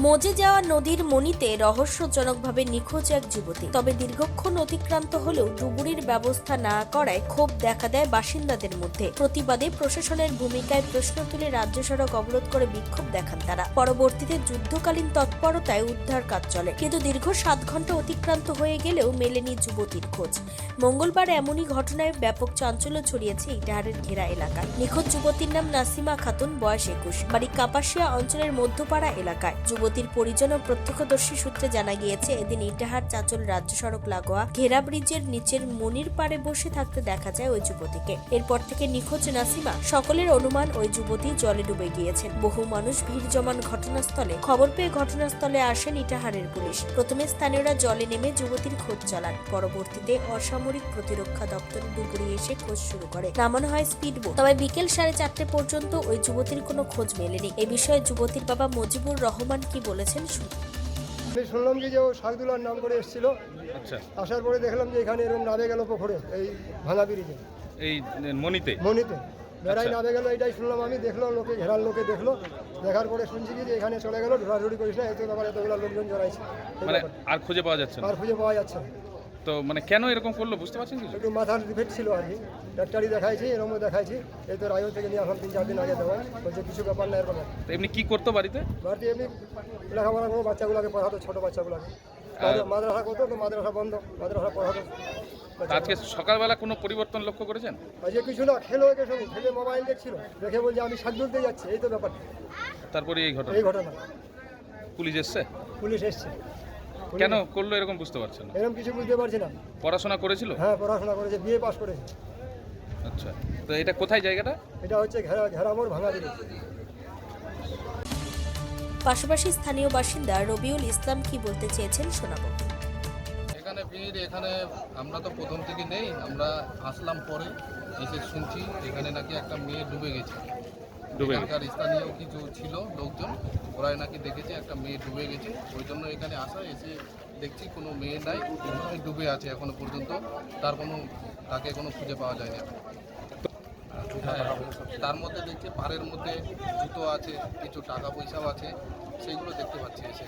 মজে যাওয়া নদীর মনিতে রহস্যজনকভাবে নিখোঁজ এক যুবতী। তবে দীর্ঘক্ষণ অতিক্রান্ত হলেও ডুবুরির ব্যবস্থা না করায় ক্ষোভ দেখা দেয় বাসিন্দাদের মধ্যে। প্রতিবাদে প্রশাসনের ভূমিকায় প্রশ্ন তুলে রাজ্য সড়ক অবরোধ করে বিক্ষোভ দেখান তারা। পরবর্তীতে যুদ্ধকালীন তৎপরতায় উদ্ধার কাজ চলে। কিন্তু দীর্ঘ সাত ঘণ্টা অতিক্রান্ত হয়ে গেলেও মেলেনি যুবতীর খোঁজ। মঙ্গলবার এমনই ঘটনায় ব্যাপক চাঞ্চল্য ছড়িয়েছে ইটাহারের ঘেরা এলাকায়। নিখোঁজ যুবতীর নাম নাসিমা খাতুন, বয়স একুশ। বাড়ি কাপাসিয়া অঞ্চলের মধ্যপাড়া এলাকায়। যুবতীর পরিজন ও প্রত্যক্ষদর্শী সূত্রে জানা গিয়েছে, এদিন ইটাহার চাঁচল রাজ্য সড়ক লাগোয়া ঘেরা ব্রিজের নিচের মনির পাড়ে বসে থাকতে দেখা যায় ওই যুবতীকে। এরপর থেকে নিখোঁজ নাসিমা। সকলের অনুমান ওই যুবতী জলে ডুবে গিয়েছেন। বহু মানুষ ভিড় জমান ঘটনাস্থলে খবর পেয়ে ঘটনাস্থলে আসেন ইটাহারের পুলিশ। প্রথমে স্থানীয়রা জলে নেমে যুবতীর খোঁজ চালান। পরবর্তীতে অসামরিক প্রতিরক্ষা দপ্তর ডুবুরি এসে খোঁজ শুরু করে। নামানো হয় স্পিডবোট। তবে বিকেল সাড়ে চারটে পর্যন্ত ওই যুবতীর কোনো খোঁজ মেলেনি। এ বিষয়ে যুবতীর বাবা মজিবুর রহমান কি বলেছেন শুনুন। আমি শুনলাম যে ও শাকদুলার নাম করে এসেছিল। আচ্ছা। আসার পরে দেখলাম যে এখানে এরকম নামে গেল পুকুরে এই ভাঙা ব্রিজে এই মনিতে মনিতে বেড়াই আচ্ছা। নামে গেল এটাই শুনলাম আমি দেখলাম লোকে ঘেরার লোকে দেখল। দেখার পরে শুনছি যে এখানে চলে গেল ঢোড়াঢুড়ি করিস না এত ব্যাপারে এতগুলো লোকজন জড়াইছে। মানে আর খুঁজে পাওয়া যাচ্ছে আর খুঁজে পাওয়া যাচ্ছে না। তো মানে কেন এরকম করল বুঝতে পারছেন কিছু? একটু মাথার ডিফেক্ট ছিল আর কি। ডাক্তারি দেখাইছি এরকমও দেখাইছি। এই তো রায়গঞ্জ থেকে নিয়ে আসলাম তিন চার দিন আগে দেওয়া। বলছে কিছু ব্যাপার না এরকম তো এমনি কি করতো বাড়িতে? বাড়িতে এমনি লেখাপড়া করব বাচ্চাগুলোকে পড়াতো ছোটো বাচ্চাগুলোকে। মাদ্রাসা করতো তো মাদ্রাসা বন্ধ মাদ্রাসা পড়াতো। আজকে সকালবেলা কোনো পরিবর্তন লক্ষ্য করেছেন? আজকে কিছু না খেলো একে শুনি খেলে মোবাইল দেখছিল। দেখে বলছে আমি শাক তুলতে যাচ্ছি। এই তো ব্যাপার তারপরে এই ঘটনা? এই ঘটনা। পুলিশ এসছে? পুলিশ এসছে। কেন করল এরকম বুঝতে পারছেন না? এরকম কিছু বুঝতে পারছি না। পড়াশোনা করেছিল? হ্যাঁ পড়াশোনা করেছে বিয়ে পাস করেছে। আচ্ছা তো এটা কোথায় জায়গাটা? এটা হচ্ছে ঘেরা ঘেরামোর ভাঙা দিল পাশাপাশি স্থানীয় বাসিন্দা রবিউল ইসলাম কি বলতে চেয়েছেন শোনাবো। এখানে ভিড় এখানে আমরা তো প্রথম থেকে নেই আমরা আসলাম পরে এসে শুনছি এখানে নাকি একটা মেয়ে ডুবে গেছে। ডুবে এখানকার স্থানীয় কিছু ছিল লোকজন ওরাই নাকি দেখেছে একটা মেয়ে ডুবে গেছে। ওই জন্য এখানে আসা এসে দেখছি কোনো মেয়ে নাই ডুবে আছে এখনও পর্যন্ত। তার কোনো তাকে কোনো খুঁজে পাওয়া যায়নি এখন। হ্যাঁ, তার মধ্যে দেখছি পাড়ের মধ্যে জুতো আছে কিছু টাকা পয়সাও আছে সেইগুলো দেখতে পাচ্ছি এসে।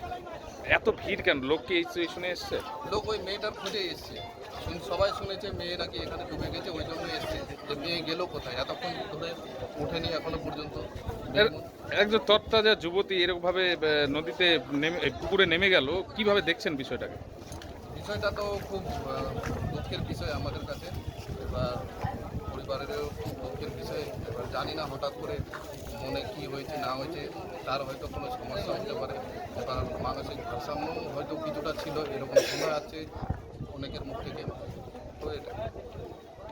এত ভিড় কেন? লোক কি এই এই শুনে এসছে? লোক ওই মেয়েটার খুঁজে এসছে। সবাই শুনেছে মেয়ে নাকি এখানে ডুবে গেছে ওই জন্য এসছে। যে মেয়ে গেল কোথায়? এতক্ষণ ধরে ওঠেনি এখনও পর্যন্ত। এর- একজন তত্তাজা যুবতী এরকমভাবে নদীতে নেমে পুকুরে নেমে গেল কীভাবে দেখছেন বিষয়টাকে? বিষয়টা তো খুব দুঃখের বিষয় আমাদের কাছে। এবার পরিবারেরও খুব দুঃখের বিষয়। এবার জানি না হঠাৎ করে মনে কি হয়েছে না হয়েছে তার হয়তো কোনো সমস্যা হতে পারে। এবার মানসিক ভারসাম্য হয়তো কিছুটা ছিল এরকম শোনা যাচ্ছে অনেকের মুখ থেকে তো এটা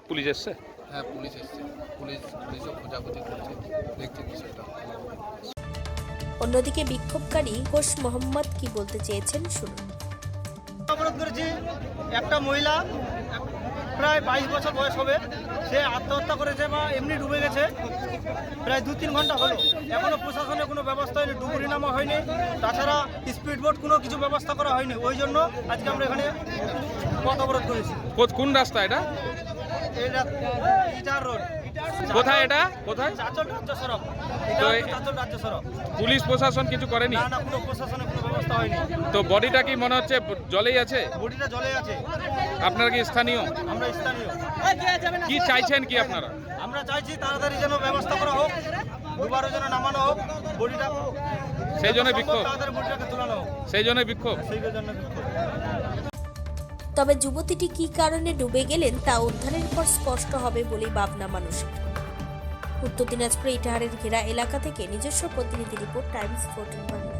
পুলিশ এসছে? হ্যাঁ পুলিশ এসছে। পুলিশ পুলিশও খোঁজাখুঁজি করছে। দেখছে বিষয়টা। অন্যদিকে বিক্ষোভকারী ঘোষ মোহাম্মদ কি বলতে চেয়েছেন শুনুন। অবরোধ করেছি একটা মহিলা প্রায় বাইশ বছর বয়স হবে। সে আত্মহত্যা করেছে বা এমনি ডুবে গেছে। প্রায় দু তিন ঘণ্টা হলো। এখনও প্রশাসনের কোনো ব্যবস্থা হয়নি ডুবুরি নামা হয়নি। তাছাড়া স্পিড বোট কোনো কিছু ব্যবস্থা করা হয়নি। ওই জন্য আজকে আমরা এখানে পথ অবরোধ করেছি। কোন রাস্তা এটা? কোথায় এটা? কোথায়? পুলিশ প্রশাসন কিছু করেনি? তো বডিটা কি মনে হচ্ছে জলেই আছে? বডিটা আছে। আপনারা কি স্থানীয়? আমরা স্থানীয়। কি চাইছেন কি আপনারা? আমরা চাইছি তাড়াতাড়ি যেন ব্যবস্থা করা হোক দুবারও যেন নামানো হোক বডিটা সেই জন্য বিক্ষোভ। সেই জন্য বিক্ষোভ। সেই জন্য বিক্ষোভ। তবে যুবতীটি কি কারণে ডুবে গেলেন তা উদ্ধারের পর স্পষ্ট হবে বলেই ভাবনা মানুষের। উত্তর দিনাজপুর ইটাহারের ঘেরা এলাকা থেকে নিজস্ব প্রতিনিধি রিপোর্ট, টাইমস, ফোর্টিন বাংলা।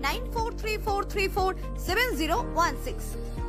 9434347016.